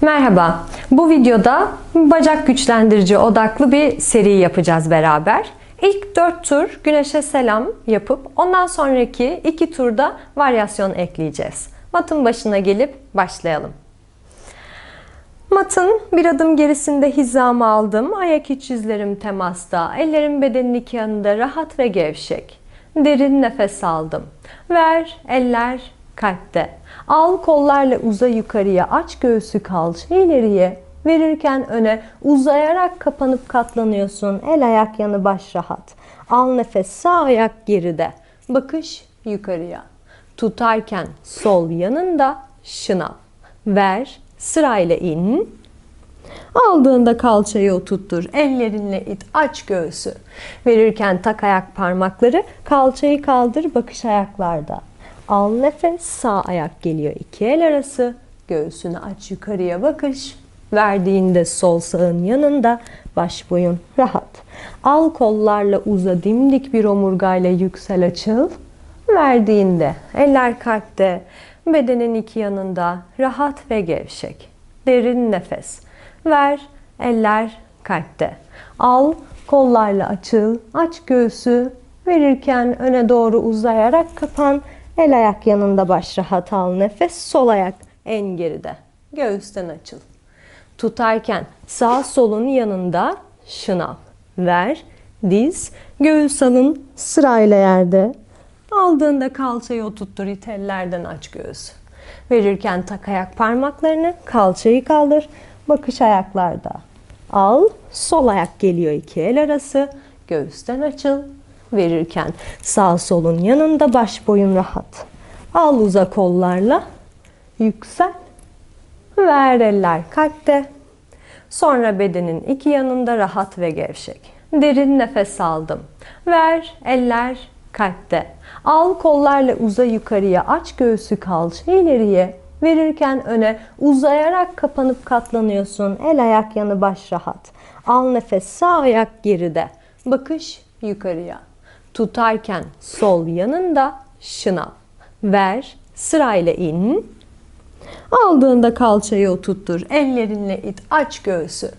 Merhaba. Bu videoda bacak güçlendirici odaklı bir seri yapacağız beraber. İlk 4 tur güneşe selam yapıp ondan sonraki 2 turda varyasyon ekleyeceğiz. Matın başına gelip başlayalım. Matın bir adım gerisinde hizamı aldım. Ayak iç yüzlerim temasta. Ellerim bedenin iki yanında rahat ve gevşek. Derin nefes aldım. Ver, eller kalpte. Al kollarla uza yukarıya. Aç göğsü kalça ileriye. Verirken öne uzayarak kapanıp katlanıyorsun. El ayak yanı baş rahat. Al nefes sağ ayak geride. Bakış yukarıya. Tutarken sol yanında şınav. Ver, sırayla in. Aldığında kalçayı oturttur. Ellerinle it. Aç göğsü. Verirken tak ayak parmakları. Kalçayı kaldır. Bakış ayaklarda. Al nefes. Sağ ayak geliyor. iki el arası. Göğsünü aç yukarıya bakış. Verdiğinde sol sağın yanında. Baş boyun rahat. Al kollarla uza dimdik bir omurgayla yüksel açıl. Verdiğinde eller kalpte, bedenin iki yanında rahat ve gevşek. Derin nefes. Ver, eller kalpte. Al, kollarla açıl, aç göğsü. Verirken öne doğru uzayarak kapan. El ayak yanında baş rahat al nefes. Sol ayak en geride. Göğüsten açıl. Tutarken sağ solun yanında şınav. Ver, diz, göğüs alın sırayla yerde. Aldığında kalçayı oturttur, it ellerden aç göğsü. Verirken tak ayak parmaklarını, kalçayı kaldır, bakış ayaklarda. Al, sol ayak geliyor iki el arası, göğüsten açıl. Verirken sağ solun yanında baş boyun rahat. Al uza kollarla, yüksel. Ver eller kalpte. Sonra bedenin iki yanında rahat ve gevşek. Derin nefes aldım. Ver eller kalpte. Al kollarla uza yukarıya aç göğsü kalça ileriye. Verirken öne uzayarak kapanıp katlanıyorsun. El ayak yanı baş rahat. Al nefes sağ ayak geride. Bakış yukarıya. Tutarken sol yanında şınav. Ver sırayla in. Aldığında kalçayı oturttur. Ellerinle it. Aç göğsü.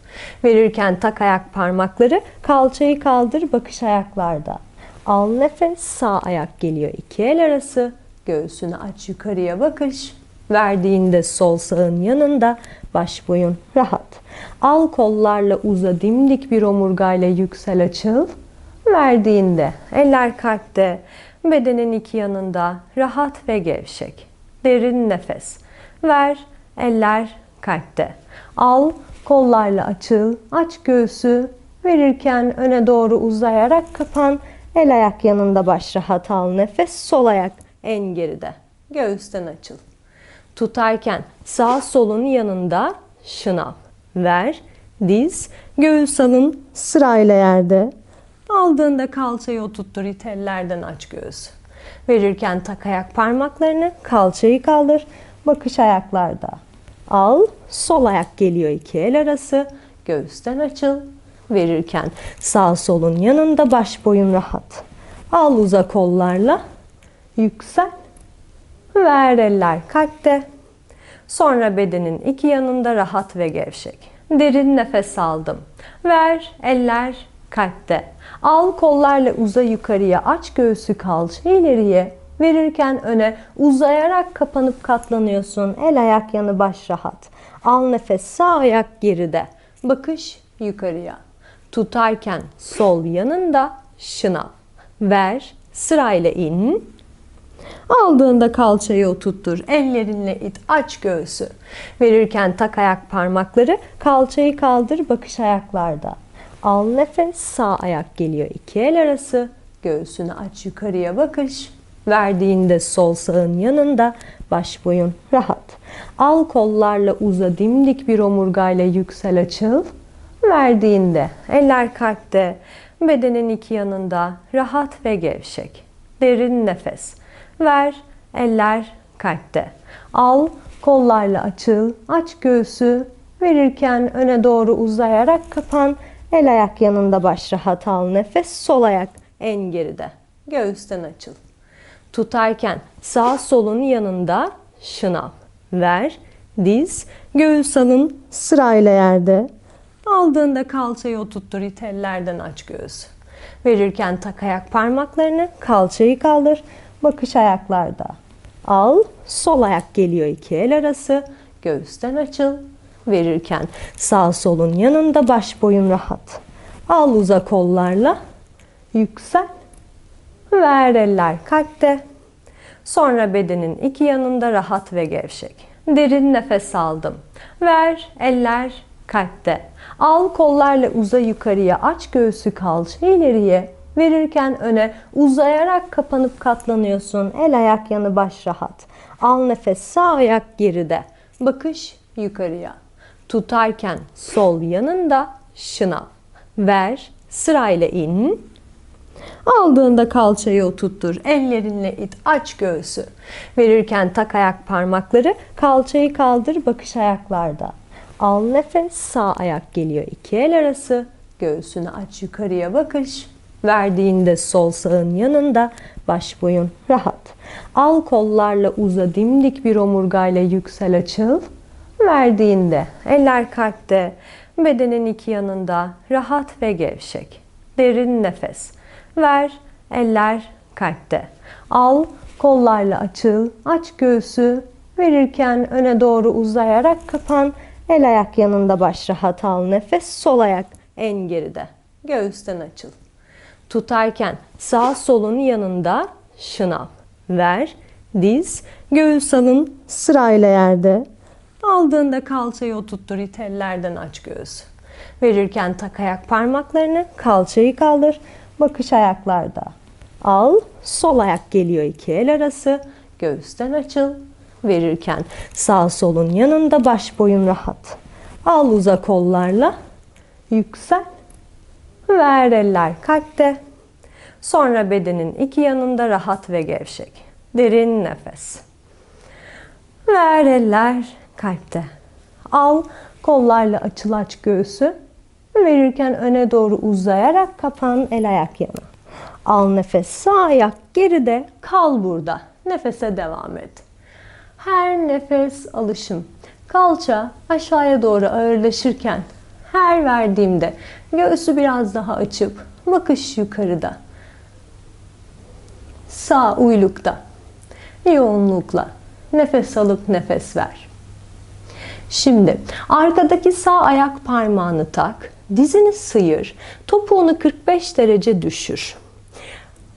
Verirken tak ayak parmakları. Kalçayı kaldır. Bakış ayaklarda. Al nefes. Sağ ayak geliyor. iki el arası. Göğsünü aç yukarıya bakış. Verdiğinde sol sağın yanında. Baş boyun rahat. Al kollarla uza dimdik bir omurgayla yüksel açıl. Verdiğinde eller kalpte. Bedenin iki yanında. Rahat ve gevşek. Derin nefes. Ver, eller kalpte. Al, kollarla açıl, aç göğsü. Verirken öne doğru uzayarak kapan. El ayak yanında baş rahat al nefes. Sol ayak en geride. Göğüsten açıl. Tutarken sağ solun yanında şınav. Ver, diz, göğüs alın sırayla yerde. Aldığında kalçayı oturttur, it ellerden aç göğsü. Verirken tak ayak parmaklarını, kalçayı kaldır. Bakış ayaklarda. Al, sol ayak geliyor iki el arası. Göğüsten açıl. Verirken sağ solun yanında baş boyun rahat. Al uza kollarla. Yüksel. Ver eller kalpte. Sonra bedenin iki yanında rahat ve gevşek. Derin nefes aldım. Ver eller kalpte. Al kollarla uza yukarıya aç göğsü kalça ileriye. Verirken öne uzayarak kapanıp katlanıyorsun. El ayak yanı baş rahat. Al nefes sağ ayak geride. Bakış yukarıya. Tutarken sol yanında şınav. Ver sırayla in. Aldığında kalçayı oturttur. Ellerinle it. Aç göğsü. Verirken tak ayak parmakları. Kalçayı kaldır. Bakış ayaklarda. Al nefes. Sağ ayak geliyor. iki el arası. Göğsünü aç yukarıya bakış. Verdiğinde sol sağın yanında baş boyun rahat. Al kollarla uza dimdik bir omurgayla yüksel açıl. Verdiğinde eller kalpte, bedenin iki yanında rahat ve gevşek. Derin nefes. Ver, eller kalpte. Al, kollarla açıl, aç göğsü. Verirken öne doğru uzayarak kapan. El ayak yanında baş rahat al nefes. Sol ayak en geride. Göğüsten açıl. Tutarken sağ solun yanında şınav. Ver, diz, göğüs alın sırayla yerde. Aldığında kalçayı oturttur, it ellerden aç göğsü. Verirken tak ayak parmaklarını, kalçayı kaldır, bakış ayaklarda. Al, sol ayak geliyor iki el arası, göğüsten açıl. Verirken sağ solun yanında baş boyun rahat. Al uzak kollarla, yüksel. Ver eller kalpte. Sonra bedenin iki yanında rahat ve gevşek. Derin nefes aldım. Ver eller kalpte. Al kollarla uza yukarıya aç göğsü kalça ileriye. Verirken öne uzayarak kapanıp katlanıyorsun. El ayak yanı baş rahat. Al nefes sağ ayak geride. Bakış yukarıya. Tutarken sol yanında şınav. Ver sırayla in. Aldığında kalçayı oturttur. Ellerinle it. Aç göğsü. Verirken tak ayak parmakları. Kalçayı kaldır. Bakış ayaklarda. Al nefes. Sağ ayak geliyor. iki el arası. Göğsünü aç yukarıya bakış. Verdiğinde sol sağın yanında. Baş boyun rahat. Al kollarla uza dimdik bir omurgayla yüksel açıl. Verdiğinde eller kalpte. Bedenin iki yanında. Rahat ve gevşek. Derin nefes. Ver, eller kalpte. Al, kollarla açıl, aç göğsü. Verirken öne doğru uzayarak kapan. El ayak yanında baş rahat al nefes. Sol ayak en geride. Göğüsten açıl. Tutarken sağ solun yanında şınav. Ver, diz, göğüs alın sırayla yerde. Aldığında kalçayı oturttur, it ellerden aç göğsü. Verirken tak ayak parmaklarını, kalçayı kaldır. Bakış ayaklarda. Al, sol ayak geliyor iki el arası. Göğüsten açıl. Verirken sağ solun yanında baş boyun rahat. Al uzak kollarla. Yüksel. Ver eller kalpte. Sonra bedenin iki yanında rahat ve gevşek. Derin nefes. Ver eller kalpte. Al kollarla açıl aç göğsü. Verirken öne doğru uzayarak kapan el ayak yana. Al nefes sağ ayak geride kal burada. Nefese devam et. Her nefes alışım. Kalça aşağıya doğru ağırlaşırken her verdiğimde göğsü biraz daha açıp bakış yukarıda. Sağ uylukta. Yoğunlukla nefes alıp nefes ver. Şimdi arkadaki sağ ayak parmağını tak, dizini sıyır, topuğunu 45 derece düşür.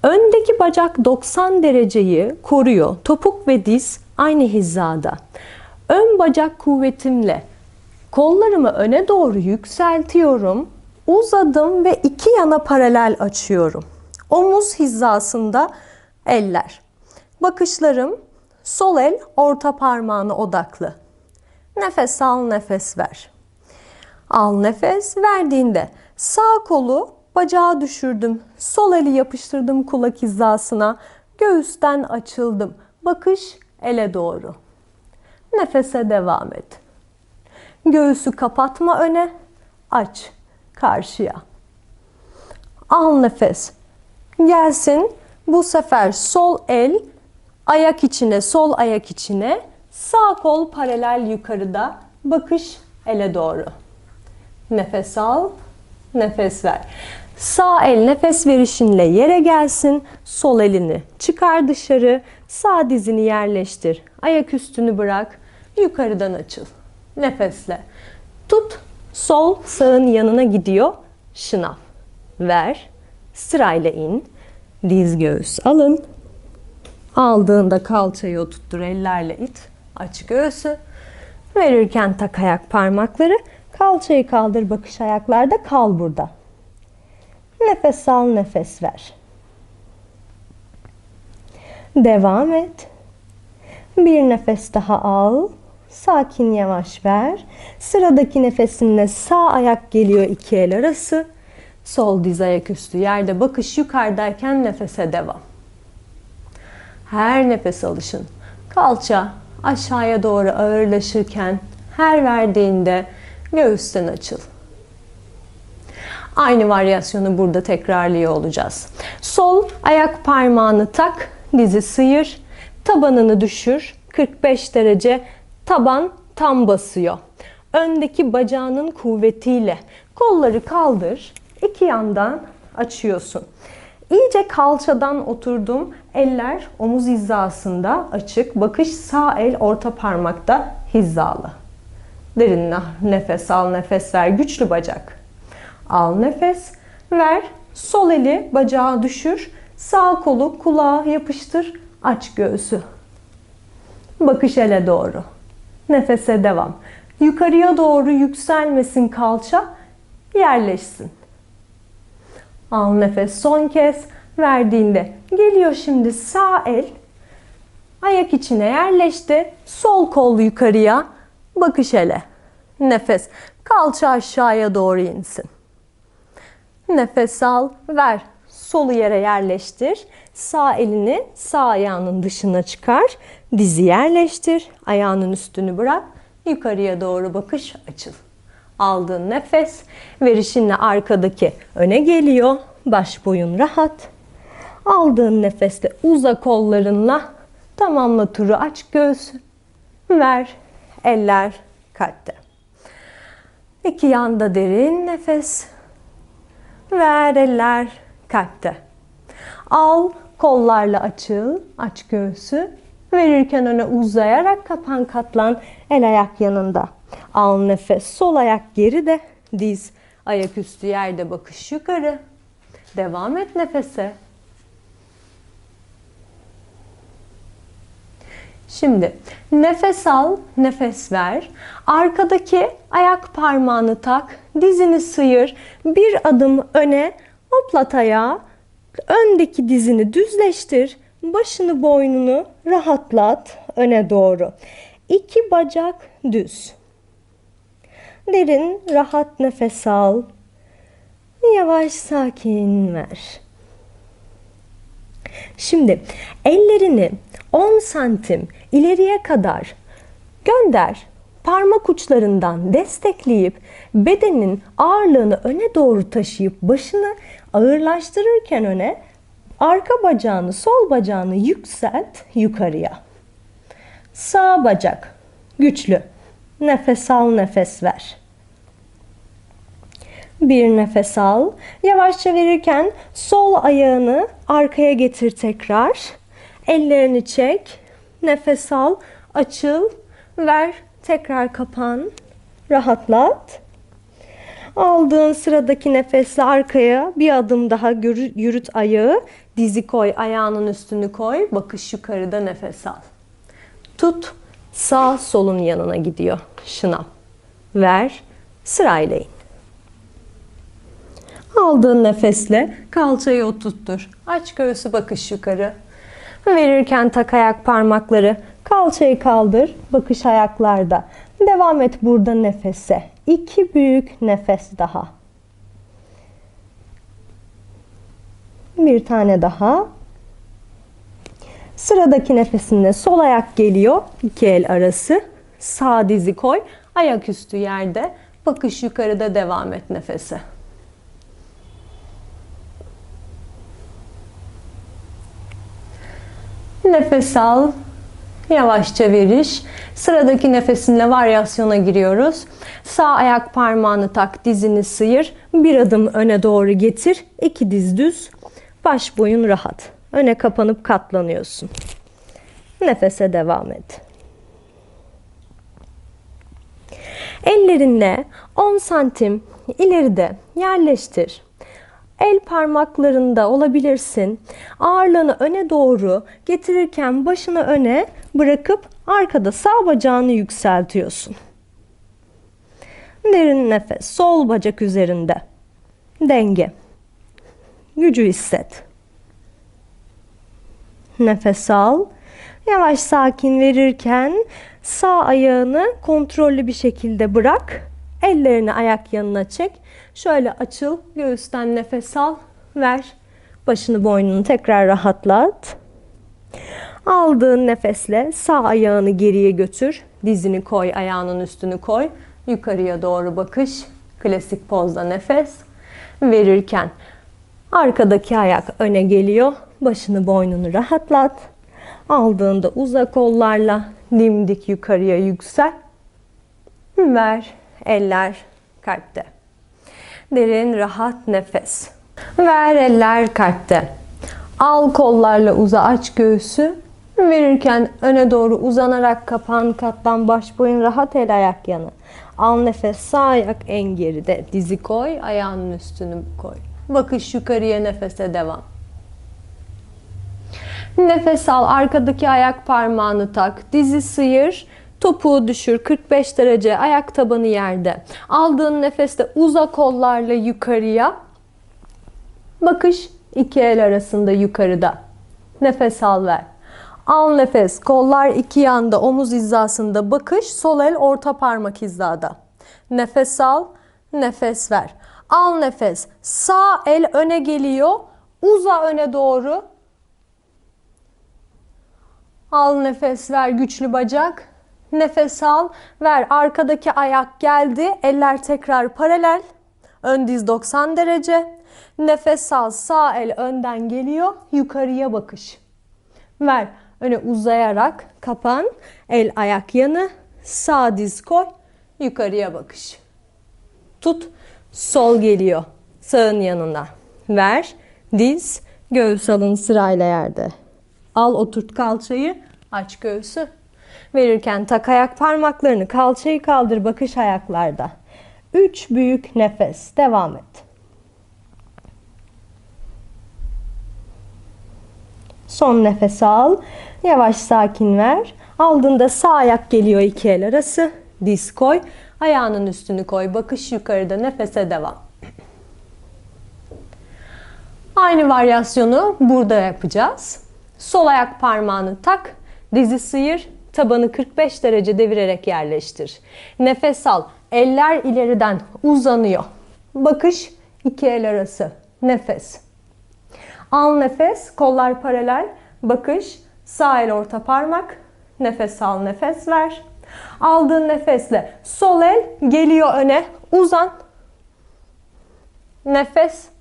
Öndeki bacak 90 dereceyi koruyor. Topuk ve diz aynı hizada. Ön bacak kuvvetimle kollarımı öne doğru yükseltiyorum. Uzadım ve iki yana paralel açıyorum. Omuz hizasında eller. Bakışlarım sol el orta parmağına odaklı. Nefes al, nefes ver. Al nefes verdiğinde sağ kolu bacağa düşürdüm. Sol eli yapıştırdım kulak hizasına. Göğüsten açıldım. Bakış ele doğru. Nefese devam et. Göğüsü kapatma öne. Aç karşıya. Al nefes. Gelsin. Bu sefer sol el ayak içine, sol ayak içine. Sağ kol paralel yukarıda. Bakış ele doğru. Nefes al, nefes ver. Sağ el nefes verişinle yere gelsin. Sol elini çıkar dışarı. Sağ dizini yerleştir. Ayak üstünü bırak. Yukarıdan açıl. Nefesle. Tut. Sol sağın yanına gidiyor. Şınav. Ver. Sırayla in. Diz göğüs alın. Aldığında kalçayı oturttur ellerle it. Aç göğsü. Verirken tak ayak parmakları. Kalçayı kaldır bakış ayaklarda kal burada. Nefes al nefes ver. Devam et. Bir nefes daha al. Sakin yavaş ver. Sıradaki nefesinle sağ ayak geliyor iki el arası. Sol diz ayak üstü yerde bakış yukarıdayken nefese devam. Her nefes alışın kalça aşağıya doğru ağırlaşırken her verdiğinde göğüsten açıl. Aynı varyasyonu burada tekrarlıyor olacağız. Sol ayak parmağını tak, dizi sıyır, tabanını düşür. 45 derece taban tam basıyor. Öndeki bacağının kuvvetiyle kolları kaldır. iki yandan açıyorsun. İyice kalçadan oturdum. Eller omuz hizasında açık. Bakış sağ el orta parmakta hizalı. Derin nefes al, nefes ver. Güçlü bacak. Al nefes, ver. Sol eli bacağı düşür. Sağ kolu kulağa yapıştır. Aç göğsü. Bakış ele doğru. Nefese devam. Yukarıya doğru yükselmesin kalça. Yerleşsin. Al nefes son kez verdiğinde geliyor şimdi sağ el ayak içine yerleşti. Sol kol yukarıya bakış ele. Nefes kalça aşağıya doğru insin. Nefes al, ver. Solu yere yerleştir. Sağ elini sağ ayağının dışına çıkar. Dizi yerleştir. Ayağının üstünü bırak. Yukarıya doğru bakış açıl. Aldığın nefes verişinle arkadaki öne geliyor. Baş boyun rahat. Aldığın nefeste uza kollarınla tamamla turu aç göğsü. Ver. Eller kalpte. İki yanda derin nefes. Ver eller kalpte. Al kollarla açıl. Aç göğsü. Verirken öne uzayarak kapan katlan. El ayak yanında. Al nefes. Sol ayak geride. Diz ayak üstü yerde bakış yukarı. Devam et nefese. Şimdi nefes al, nefes ver. Arkadaki ayak parmağını tak, dizini sıyır. Bir adım öne, hoplat ayağı. Öndeki dizini düzleştir. Başını, boynunu rahatlat öne doğru. İki bacak düz. Derin, rahat nefes al. Yavaş, sakin ver. Şimdi ellerini 10 santim ileriye kadar gönder. Parmak uçlarından destekleyip bedenin ağırlığını öne doğru taşıyıp başını ağırlaştırırken öne arka bacağını, sol bacağını yükselt yukarıya. Sağ bacak güçlü. Nefes al, nefes ver. Bir nefes al. Yavaşça verirken sol ayağını arkaya getir tekrar. Ellerini çek. Nefes al. Açıl. Ver. Tekrar kapan. Rahatlat. Aldığın sıradaki nefesle arkaya bir adım daha yürüt ayağı. Dizi koy, ayağının üstünü koy. Bakış yukarıda nefes al. Tut. Sağ solun yanına gidiyor. Şınav. Ver. Sırayla in. Aldığın nefesle kalçayı oturttur. Aç göğsü bakış yukarı. Verirken tak ayak parmakları. Kalçayı kaldır. Bakış ayaklarda. Devam et burada nefese. İki büyük nefes daha. Bir tane daha. Sıradaki nefesinde sol ayak geliyor. İki el arası. Sağ dizi koy. Ayak üstü yerde. Bakış yukarıda devam et nefese. Nefes al. Yavaşça veriş. Sıradaki nefesinle varyasyona giriyoruz. Sağ ayak parmağını tak, dizini sıyır. Bir adım öne doğru getir. İki diz düz. Baş boyun rahat. Öne kapanıp katlanıyorsun. Nefese devam et. Ellerinle 10 santim ileride yerleştir. El parmaklarında olabilirsin. Ağırlığını öne doğru getirirken başını öne bırakıp arkada sağ bacağını yükseltiyorsun. Derin nefes. Sol bacak üzerinde. Denge. Gücü hisset. Nefes al. Yavaş sakin verirken sağ ayağını kontrollü bir şekilde bırak. Ellerini ayak yanına çek. Şöyle açıl. Göğüsten nefes al. Ver. Başını boynunu tekrar rahatlat. Aldığın nefesle sağ ayağını geriye götür. Dizini koy, ayağının üstünü koy. Yukarıya doğru bakış. Klasik pozda nefes. Verirken arkadaki ayak öne geliyor. Başını boynunu rahatlat. Aldığında uzak kollarla dimdik yukarıya yüksel. Ver. Eller kalpte. Derin rahat nefes. Ver eller kalpte. Al kollarla uza aç göğsü. Verirken öne doğru uzanarak kapan katlan baş boyun rahat el ayak yanı. Al nefes sağ ayak en geride. Dizi koy ayağının üstünü koy. Bakış yukarıya nefese devam. Nefes al arkadaki ayak parmağını tak. Dizi sıyır. Topuğu düşür 45 derece ayak tabanı yerde. Aldığın nefeste uza kollarla yukarıya. Bakış iki el arasında yukarıda. Nefes al ver. Al nefes. Kollar iki yanda omuz hizasında. Bakış sol el orta parmak hizada. Nefes al. Nefes ver. Al nefes. Sağ el öne geliyor. Uza öne doğru. Al nefes ver güçlü bacak. Nefes al. Ver. Arkadaki ayak geldi. Eller tekrar paralel. Ön diz 90 derece. Nefes al. Sağ el önden geliyor. Yukarıya bakış. Ver. Öne uzayarak kapan. El ayak yanı. Sağ diz koy. Yukarıya bakış. Tut. Sol geliyor. Sağın yanına. Ver. Diz. Göğüs alın sırayla yerde. Al oturt kalçayı. Aç göğsü. Verirken tak ayak parmaklarını kalçayı kaldır bakış ayaklarda. Üç büyük nefes. Devam et. Son nefes al. Yavaş sakin ver. Aldığında sağ ayak geliyor iki el arası. Diz koy. Ayağının üstünü koy. Bakış yukarıda. Nefese devam. Aynı varyasyonu burada yapacağız. Sol ayak parmağını tak. Dizi sıyır. Tabanı 45 derece devirerek yerleştir. Nefes al. Eller ileriden uzanıyor. Bakış iki el arası. Nefes. Al nefes, kollar paralel, bakış, sağ el orta parmak, nefes al, nefes ver. Aldığın nefesle sol el geliyor öne, uzan. Nefes.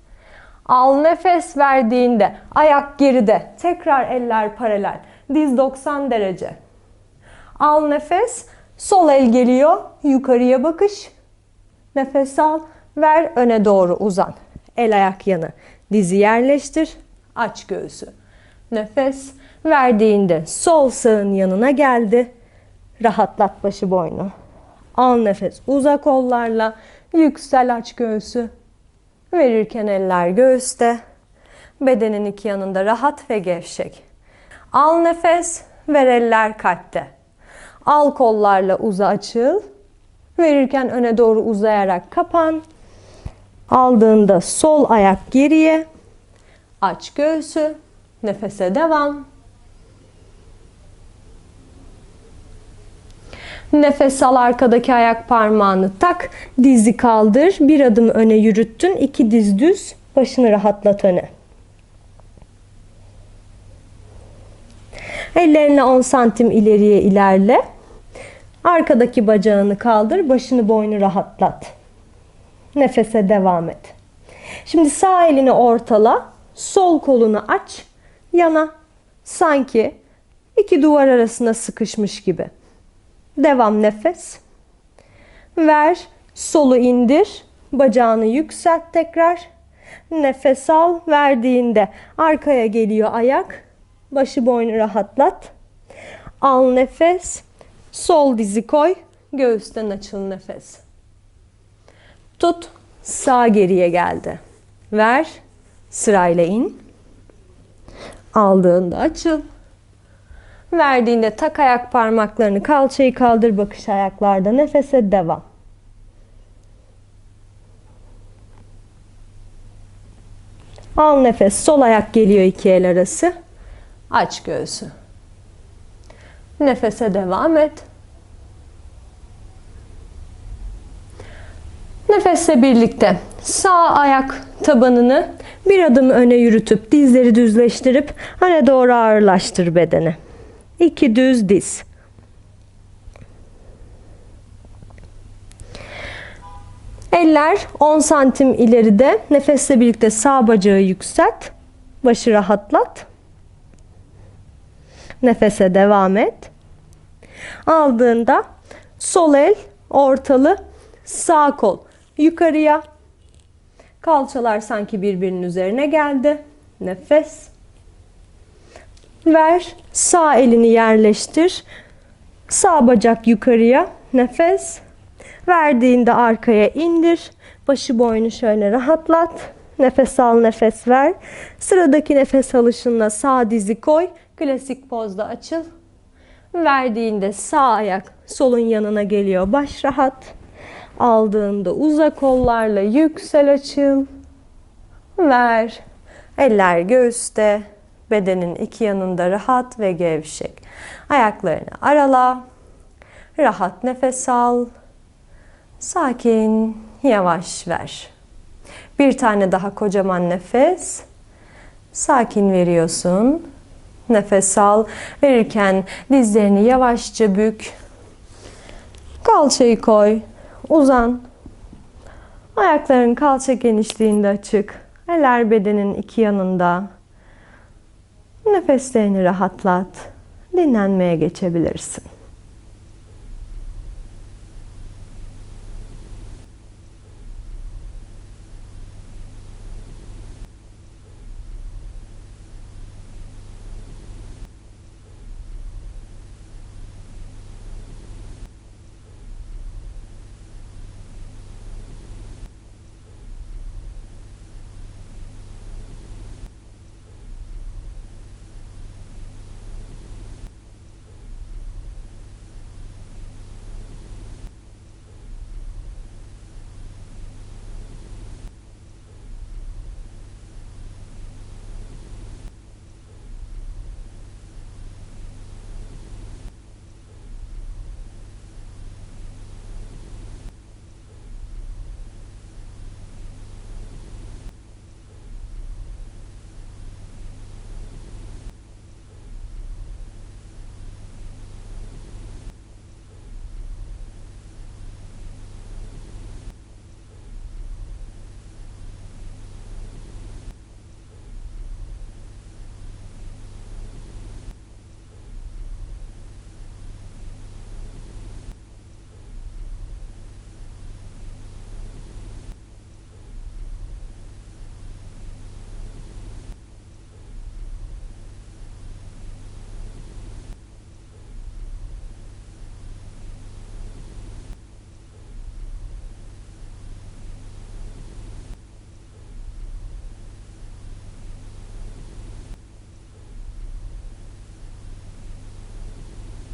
Al nefes verdiğinde ayak geride, tekrar eller paralel, diz 90 derece. Al nefes, sol el geliyor, yukarıya bakış. Nefes al, ver öne doğru uzan. El ayak yanı. Dizi yerleştir. Aç göğsü. Nefes verdiğinde sol sağın yanına geldi. Rahatlat başı boynu. Al nefes uzak kollarla yüksel aç göğsü. Verirken eller göğüste. Bedenin iki yanında rahat ve gevşek. Al nefes, ver eller kalpte. Al kollarla uza açıl. Verirken öne doğru uzayarak kapan. Aldığında sol ayak geriye. Aç göğsü. Nefese devam. Nefes al arkadaki ayak parmağını tak. Dizi kaldır. Bir adım öne yürüttün. iki diz düz. Başını rahatlat öne. Ellerine 10 santim ileriye ilerle. Arkadaki bacağını kaldır. Başını boynu rahatlat. Nefese devam et. Şimdi sağ elini ortala. Sol kolunu aç. Yana. Sanki iki duvar arasında sıkışmış gibi. Devam nefes. Ver. Solu indir. Bacağını yükselt tekrar. Nefes al. Verdiğinde arkaya geliyor ayak. Başı boynu rahatlat. Al nefes. Sol dizi koy. Göğüsten açıl nefes. Tut. Sağ geriye geldi. Ver. Sırayla in. Aldığında açıl. Verdiğinde tak ayak parmaklarını kalçayı kaldır bakış ayaklarda. Nefese devam. Al nefes. Sol ayak geliyor iki el arası. Aç göğsü. Nefese devam et. Nefesle birlikte sağ ayak tabanını bir adım öne yürütüp dizleri düzleştirip öne doğru ağırlaştır bedeni. İki düz diz. Eller 10 santim ileride. Nefesle birlikte sağ bacağı yükselt. Başı rahatlat. Nefese devam et. Aldığında sol el ortalı, sağ kol yukarıya. Kalçalar sanki birbirinin üzerine geldi. Nefes. Ver. Sağ elini yerleştir. Sağ bacak yukarıya. Nefes. Verdiğinde arkaya indir. Başı boynu şöyle rahatlat. Nefes al, nefes ver. Sıradaki nefes alışında sağ dizi koy. Klasik pozda açıl. Verdiğinde sağ ayak solun yanına geliyor. Baş rahat. Aldığında uza kollarla yüksel açıl. Ver. Eller göğüste. Bedenin iki yanında rahat ve gevşek. Ayaklarını arala. Rahat nefes al. Sakin, yavaş ver. Bir tane daha kocaman nefes. Sakin veriyorsun. Nefes al. Verirken dizlerini yavaşça bük. Kalçayı koy. Uzan. Ayakların kalça genişliğinde açık. Eller bedenin iki yanında. Nefeslerini rahatlat. Dinlenmeye geçebilirsin.